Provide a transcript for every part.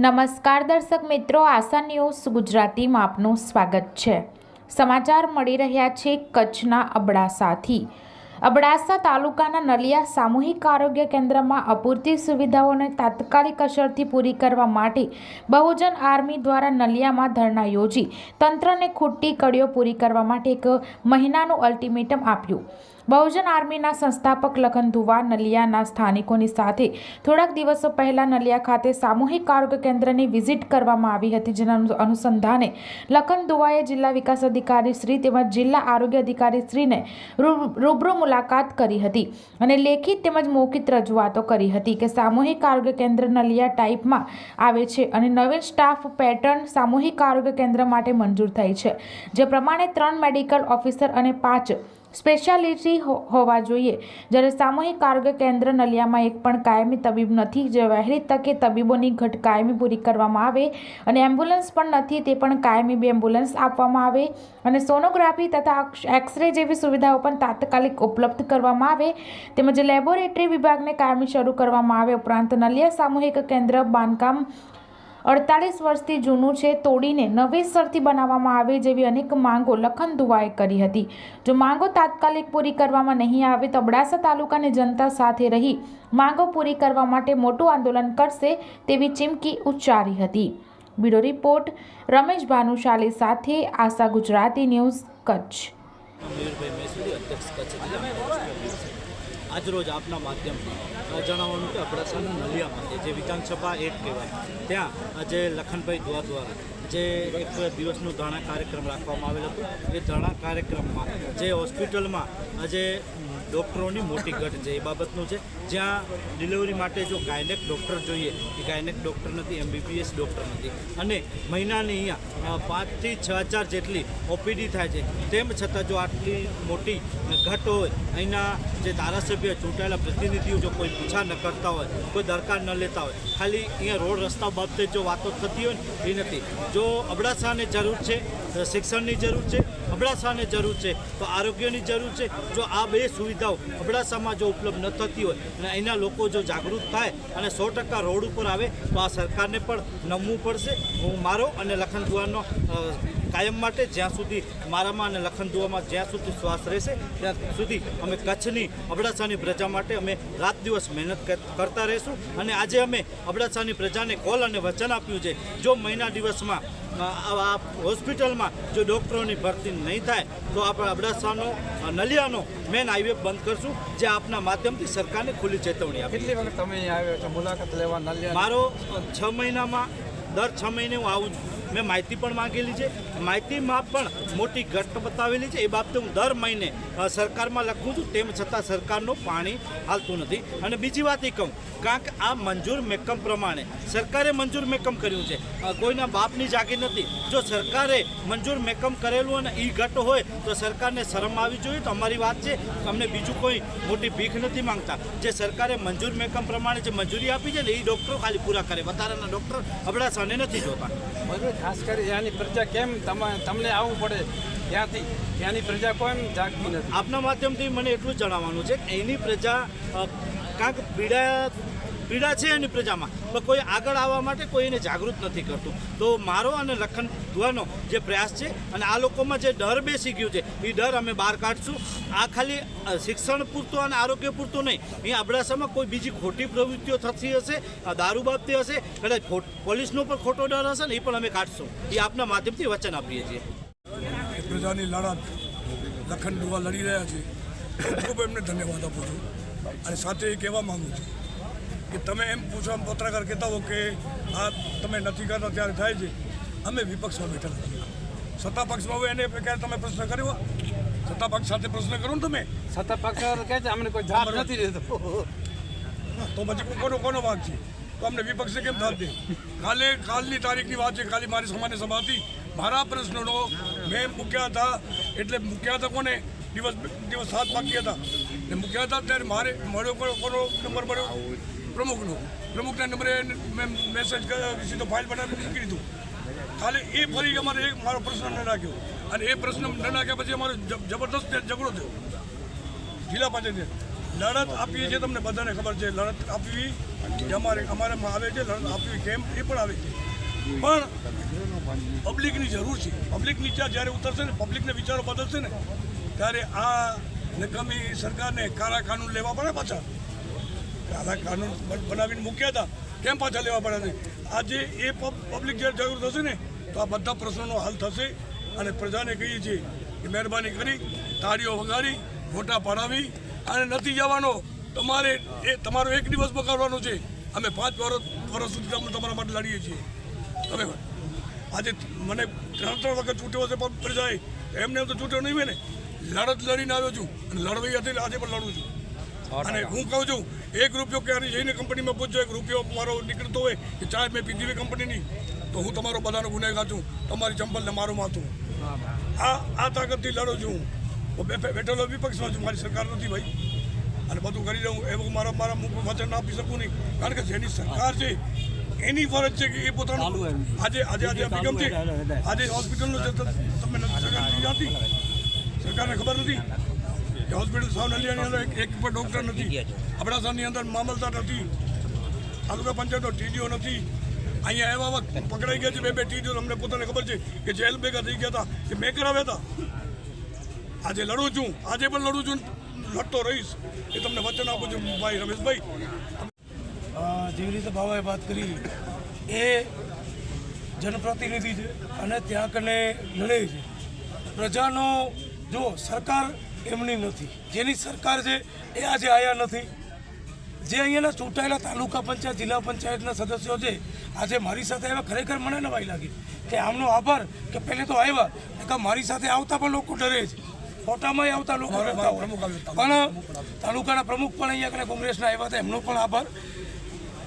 નમસ્કાર દર્શક મિત્રો, આશા ન્યૂઝ ગુજરાતીમાં આપનું સ્વાગત છે. સમાચાર મળી રહ્યા છે કચ્છના અબડાસાથી. અબડાસા તાલુકાના નલિયા સામૂહિક આરોગ્ય કેન્દ્રમાં અપૂરતી સુવિધાઓને તાત્કાલિક અસરથી પૂરી કરવા માટે બહુજન આર્મી દ્વારા નલિયામાં ધરણા યોજી તંત્રને ખૂટતી કડીઓ પૂરી કરવા માટે એક મહિનાનું અલ્ટિમેટમ આપ્યું. બહુજન આર્મીના સંસ્થાપક લખન ધુવા નલિયાના સ્થાનિકોની સાથે થોડાક દિવસો પહેલા નલિયા ખાતે સામૂહિક આરોગ્ય કેન્દ્રની વિઝિટ કરવામાં આવી હતી, જેના અનુસંધાને લખન ધુવાએ જિલ્લા વિકાસ અધિકારી શ્રી તેમજ જિલ્લા આરોગ્ય અધિકારી શ્રીને રૂબરૂ મુલાકાત કરી હતી અને લેખિત તેમજ મૌખિક રજૂઆતો કરી હતી કે સામૂહિક આરોગ્ય કેન્દ્ર નલિયા ટાઈપમાં આવે છે અને નવીન સ્ટાફ પેટર્ન સામૂહિક આરોગ્ય કેન્દ્ર માટે મંજૂર થઈ છે, જે પ્રમાણે ત્રણ મેડિકલ ઓફિસર અને પાંચ સ્પેશિયાલિટી હોવા જોઈએ. જ્યારે સામૂહિક આરોગ્ય કેન્દ્ર નલિયામાં એક પણ કાયમી તબીબ નથી, જે વહેલી તકે તબીબોની ઘટ કાયમી પૂરી કરવામાં આવે અને એમ્બ્યુલન્સ પણ નથી, તે પણ કાયમી બે એમ્બ્યુલન્સ આપવામાં આવે અને સોનોગ્રાફી તથા એક્સરે જેવી સુવિધાઓ પણ તાત્કાલિક ઉપલબ્ધ કરવામાં આવે. તેમજ લેબોરેટરી વિભાગને કાયમી શરૂ કરવામાં આવે ઉપરાંત નલિયા સામૂહિક કેન્દ્ર બાંધકામ અડતાલીસ વર્ષથી જૂનું છે, તોડીને નવેસરથી બનાવવામાં આવે જેવી અનેક માંગો લખન દુવાએ કરી હતી. જો માંગો તાત્કાલિક પૂરી કરવામાં નહીં આવે તો અબડાસા તાલુકાની જનતા સાથે રહી માંગો પૂરી કરવા માટે મોટું આંદોલન કરશે તેવી ચીમકી ઉચ્ચારી હતી. બ્યુરો રિપોર્ટ, રમેશ ભાનુશાલી સાથે આશા ગુજરાતી ન્યૂઝ કચ્છ. આજરોજ આપના માધ્યમથી જણાવવાનું કે અબડાસાના નલિયામાં જે વિધાનસભા એક કહેવાય. ત્યાં આજે લખનભાઈ દુઆ દ્વારા જે એક દિવસનો ધરણા કાર્યક્રમ રાખવામાં આવેલ હતો, એ ધરણા કાર્યક્રમમાં જે હોસ્પિટલમાં આજે ડૉક્ટરોની મોટી ઘટ છે, એ બાબતનું છે. જ્યાં ડિલિવરી માટે જો ગાયનેક ડૉક્ટર જોઈએ, એ ગાયનેક ડૉક્ટર નથી, એમબીબીએસ ડૉક્ટર નથી. અને મહિનાની અહીંયા પાંચથી છ હજાર જેટલી ઓપીડી થાય છે. તેમ છતાં જો આટલી મોટી ઘટ હોય, અહીંના જે ધારાસભ્ય, ચૂંટાયેલા પ્રતિનિધિઓ જો કોઈ પૂછા ન કરતા હોય, કોઈ દરકાર ન લેતા હોય, ખાલી અહીંયા રોડ રસ્તા બાબતે જો વાતો થતી હોય એ નથી. જો અબડાસાને જરૂર છે શિક્ષણની જરૂર છે, અબડાસાને જરૂર છે, તો આરોગ્યની જરૂર છે. જો આ બે સુવિધાઓ અબડાસામાં જો ઉપલબ્ધ ન થતી હોય અને અહીંના લોકો જો જાગૃત થાય અને સો રોડ ઉપર આવે, તો આ સરકારને પણ નમવું પડશે. હું મારો અને લખન દુવાનો કાયમ માટે જ્યાં સુધી મારામાં અને લખન દુવામાં જ્યાં સુધી શ્વાસ રહેશે, ત્યાં સુધી અમે કચ્છની અબડાસાની પ્રજા માટે અમે રાત દિવસ મહેનત કરતા રહીશું. અને આજે અમે અબડાસાની પ્રજાને કોલ અને વચન આપ્યું છે. જો મહિના દિવસમાં અ, આ હોસ્પિટલમાં જો ડૉક્ટરોની ભરતી નહીં થાય તો આપણે અબડાસાનો નલિયાનો મેન હાઈવે બંધ કરશું જે આપના માધ્યમથી સરકારને ખુલ્લી ચેતવણી આપી કેટલી વખત તમે આવ્યો છો? મુલાકાત લેવા નલિયા મારો છ મહિનામાં દર છ મહિને હું આવું છું. મેં માહિતી પણ માંગેલી છે. માહિતીમાં પણ મોટી ઘટ બતાવેલી છે. એ બાબતે હું દર મહિને સરકારમાં લખું છું, તેમ છતાં સરકારનું પાણી હાલતું નથી. અને બીજી વાત એ કહું, કારણ કે આ મંજૂર મેકમ પ્રમાણે સરકારે મંજૂર મેકમ કર્યું છે. કોઈના બાપની જાગીર નથી. જો સરકારે મંજૂર મેકમ કરેલું અને એ ઘટ હોય, તો સરકારને શરમ આવી જોઈએ. તો અમારી વાત છે, અમને બીજું કોઈ મોટી ભીખ નથી માંગતા. જે સરકારે મંજૂર મેકમ પ્રમાણે જે મંજૂરી આપી છે ને એ ડૉક્ટરો ખાલી પૂરા કરે. વધારાના ડૉક્ટર અબડાસાને નથી જોતા. ખાસ કરી પ્રજા કેમ તમને આવવું પડે ત્યાંથી. ત્યાંની પ્રજા કોઈ જાગતી નથી. આપના માધ્યમથી મને એટલું જણાવવાનું છે કે એની પ્રજા કાંક પીડા પીડા છે એની પ્રજામાં. પણ કોઈ આગળ આવવા માટે કોઈ એને જાગૃત નથી કરતું. તો મારો અને લખન ધુવાનો જે પ્રયાસ છે અને આ લોકોમાં જે ડર બેસી ગયું છે એ ડર અમે બહાર કાઢશું. આ ખાલી શિક્ષણ પૂરતું અને આરોગ્ય પૂરતું નહીં. અહીં અબડાસામાં કોઈ બીજી ખોટી પ્રવૃત્તિઓ થતી હશે દારૂ બાબતે હશે, કદાચ પોલીસનો પણ ખોટો ડર હશે ને એ પણ અમે કાઢશું. એ આપના માધ્યમથી વચન આપીએ છીએ. પ્રજાની લડત, લખન દુવા લડી રહ્યા છે. ખૂબ એમને ધન્યવાદ આપું છું. અને સાથે એ કહેવા માગું છું કે તમે એમ પૂછવા પત્રકાર કહેતા હો કે આ તમે નથી કરતા ત્યારે થાય છે. અમે વિપક્ષમાં બેઠેલા છીએ સત્તા પક્ષમાં હોય એને ક્યારે તમે પ્રશ્ન કર્યો સત્તા પક્ષ સાથે પ્રશ્ન કરો ને તમે. સત્તા પક્ષ કહે છે અમને કોઈ જાત નથી દેતો. તો પછી કોનો કોનો ભાગ છે? તો અમને વિપક્ષે કેમ થાય દે? કાલે કાલની તારીખની વાત છે કાલે મારી સામાન્ય સભા હતી. મારા પ્રશ્નોનો મેં મૂક્યા હતા એટલે મૂક્યા હતા કોને? દિવસ દિવસ સાત બાકી હતા. ને મૂક્યા હતા ત્યારે મારે મળ્યો કોનો નંબર મળ્યો. પ્રમુખનો. પ્રમુખના નંબરે મેં મેસેજ સીધો ફાઇલ બનાવી મૂકી દીધું. ખાલી એ ફરી અમારે એક મારો પ્રશ્ન ન નાખ્યો. અને એ પ્રશ્ન ન નાખ્યા પછી અમારો જબરદસ્ત ઝઘડો થયો. જિલ્લા પંચાયતે લડત આપીએ છીએ તમને બધાને ખબર છે. લડત આપવી અમારે અમારામાં આવે છે, લડત આપવી કેમ એ પણ આવે છે. પણ પબ્લિકની જરૂર છે. પબ્લિક નીચે જ્યારે ઉતરશે ને પબ્લિકને વિચારો બદલશે ને, ત્યારે આ નકામી સરકારને કાળા કાનૂન લેવા પડે પાછા. કાળા કાનૂન બનાવીને મૂક્યા હતા. કેમ પાછા લેવા પડે છે આજે એ પબ- પબ્લિક જ્યારે જાગૃત થશે ને, તો આ બધા પ્રશ્નોનો હલ થશે. અને પ્રજાને કહીએ છીએ કે મહેરબાની કરી, તાળીઓ વગાડી ફોટા પડાવી. અને નથી જવાનો, તમારે એ, તમારો એક દિવસ બગાડવાનો છે. અમે પાંચ વર્ષ વર્ષ સુધી અમે તમારા માટે લડીએ છીએ. તમે આજે મને ત્રણ ત્રણ વખત છૂટ્યો હશે પણ પ્રજાએ, એમને એમ તો છૂટ્યો નહીં હોય ને. લડત લડીને આવ્યો છું અને લડવી હતી આજે પણ લડું છું. અને હું. કહું છું એક રૂપિયો ક્યારે જઈને કંપનીમાં પૂછજો એક રૂપિયો મારો નીકળતો હોય કે ચાય મેં પીધી હોય કંપનીની તો હું તમારો બધાનો ગુનેગાર છું તમારી ચંપલને મારું માથું. આ આ તાકાતથી લડું છું હું. બેઠેલો વિપક્ષમાં છું મારી સરકાર નથી ભાઈ. અને બધું કરી દઉં એવું મારા મારા મુખ વચન આપી શકું નહીં. કારણ કે જેની સરકાર છે એની ફરજ છે કે એ પોતાનું આજે આજે આજે અભિગમ છે આજે હોસ્પિટલનો તમે નથી જાણતી સરકારને ખબર નથી કે હોસ્પિટલ સાવ નલિયાની અંદર એક- એક પણ ડૉક્ટર નથી. અબડાસાની અંદર મામલતા નથી. તાલુકા પંચાયતનો ટીડીઓ નથી. અહીંયા એવા વખત પકડાઈ ગયા છે બે બે ટીડીઓ. અમને પોતાને ખબર છે કે જેલ ભેગા થઈ ગયા હતા, કે મેં કરાવ્યા હતા. આજે લડું છું. આજે પણ લડું છું. લડતો રહીશ. એ તમને વચન આપું છું, ભાઈ રમેશભાઈ. જેવી રીતે બાબાએ વાત કરી, એ જનપ્રતિનિધિ છે અને ત્યાં કને લડે છે. પ્રજાનો જો સરકાર એમની નથી જેની સરકાર છે એ આજે આયા નથી. જે અહીંયાના ચૂંટાયેલા તાલુકા પંચાયત જિલ્લા પંચાયતના સદસ્યો છે આજે મારી સાથે આવ્યા ખરેખર મને નવાઈ લાગી. કે આમનો આભાર કે પહેલે તો આવ્યા કે મારી સાથે આવતા પણ લોકો ડરે છે. ફોટામાં આવતા લોકો ડરતા હોય. પણ તાલુકાના પ્રમુખ પણ અહીંયા કને કોંગ્રેસના આવ્યા હતા એમનો પણ આભાર.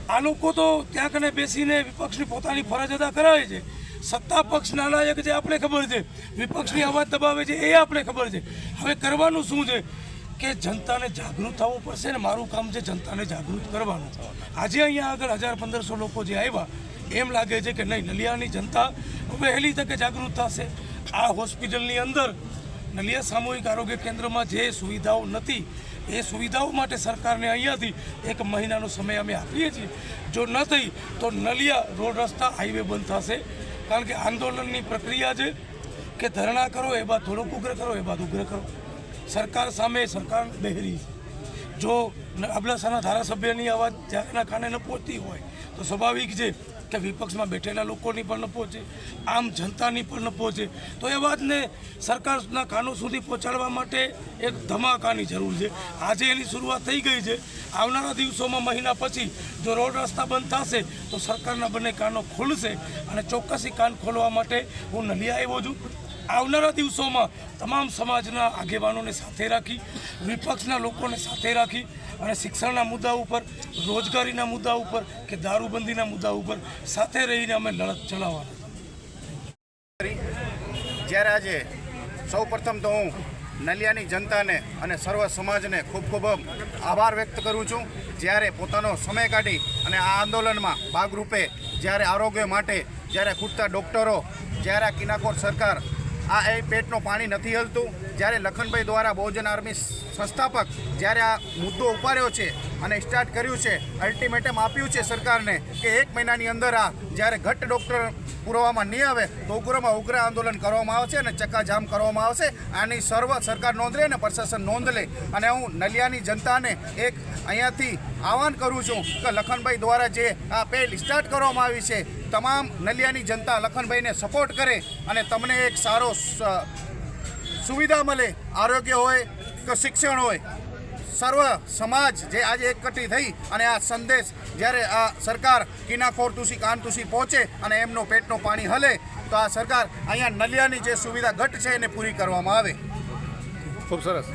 આ લોકો તો ત્યાં કને બેસીને વિપક્ષની પોતાની ફરજ અદા કરાવે છે. સત્તા પક્ષ નાનાયક છે, આપણે ખબર છે. વિપક્ષની અવાજ દબાવે છે, એ આપણે ખબર છે. હવે કરવાનું શું છે? કે જનતાને જાગૃત થવું પડશે ને મારું કામ છે જનતાને જાગૃત કરવાનું. આજે અહીંયા આગળ હજાર પંદરસો લોકો જે આવ્યા, એમ લાગે છે કે નહીં, નલિયાની જનતા વહેલી તકે જાગૃત થશે. આ હોસ્પિટલની અંદર નલિયા સામૂહિક આરોગ્ય કેન્દ્રમાં જે સુવિધાઓ નથી, એ સુવિધાઓ માટે સરકારને અહીંયાથી એક મહિનાનો સમય અમે આપીએ છીએ. જો ન થઈ તો નલિયા રોડ રસ્તા હાઈવે બંધ થશે. કારણ કે આંદોલનની પ્રક્રિયા છે કે ધરણા કરો, એ બાદ થોડોક ઉગ્ર કરો, એ બાદ ઉગ્ર કરો. સરકાર સામે સરકાર બહેરી છે. જો અબડાસાના ધારાસભ્યની અવાજ એના કાને ન પહોંચતી હોય, તો સ્વાભાવિક છે કે વિપક્ષમાં બેઠેલા લોકોની પણ ન પહોંચે, આમ જનતાની પણ ન પહોંચે. તો એ વાતને સરકારના કાનો સુધી પહોંચાડવા માટે એક ધમાકાની જરૂર છે. આજે એની શરૂઆત થઈ ગઈ છે. આવનારા દિવસોમાં મહિના પછી જો રોડ રસ્તા બંધ થશે, તો સરકારના બંને કાનો ખુલશે અને ચોક્કસી કાન ખોલવા માટે હું નલિયા આવ્યો છું. આવનારા દિવસોમાં તમામ સમાજના આગેવાનોને સાથે રાખી, વિપક્ષના લોકોને સાથે રાખી અને શિક્ષણના મુદ્દા ઉપર, રોજગારીના મુદ્દા ઉપર કે દારૂબંધીના મુદ્દા ઉપર સાથે રહીને અમે લડત ચલાવવાના જ્યારે આજે સૌપ્રથમ તો હું નલિયાની જનતાને અને સર્વ સમાજને ખૂબ ખૂબ આભાર વ્યક્ત કરું છું. જ્યારે પોતાનો સમય કાઢી અને આ આંદોલનમાં ભાગરૂપે જ્યારે આરોગ્ય માટે જ્યારે ખૂટતા ડૉક્ટરો, જ્યારે આ કિનાકોર સરકાર આ એ પેટનું પાણી નથી હલતું જ્યારે લખનભાઈ દ્વારા બહુજન આર્મી સંસ્થાપક જ્યારે આ મુદ્દો ઉપાડ્યો છે અને સ્ટાર્ટ કર્યું છે અલ્ટિમેટમ આપ્યું છે સરકારને કે એક મહિનાની અંદર આ જ્યારે ઘટ ડૉક્ટર પુરવામાં નહીં આવે, તો ઉગ્રમાં ઉગ્ર આંદોલન કરવામાં આવશે અને ચક્કાજામ કરવામાં આવશે. આની સર્વ સરકાર નોંધ લે અને પ્રશાસન નોંધ લે. અને હું નલિયાની જનતાને એક અહીંયાથી આહવાન કરું છું કે લખનભાઈ દ્વારા જે આ પહેલ સ્ટાર્ટ કરવામાં આવી છે, તમામ નલિયાની જનતા લખનભાઈને સપોર્ટ કરે અને તમને એક સારો સુવિધા મળે, આરોગ્ય હોય કે શિક્ષણ હોય. સર્વ સમાજ જે આજે એકઠી થઈ અને આ સંદેશ જ્યારે આ સરકાર કિનાખોર તુસી, કાન તુસી પહોંચે અને એમનો પેટનું પાણી હલે, તો આ સરકાર અહીંયા નલિયાની જે સુવિધા ઘટ છે એને પૂરી કરવામાં આવે. ખૂબ સરસ.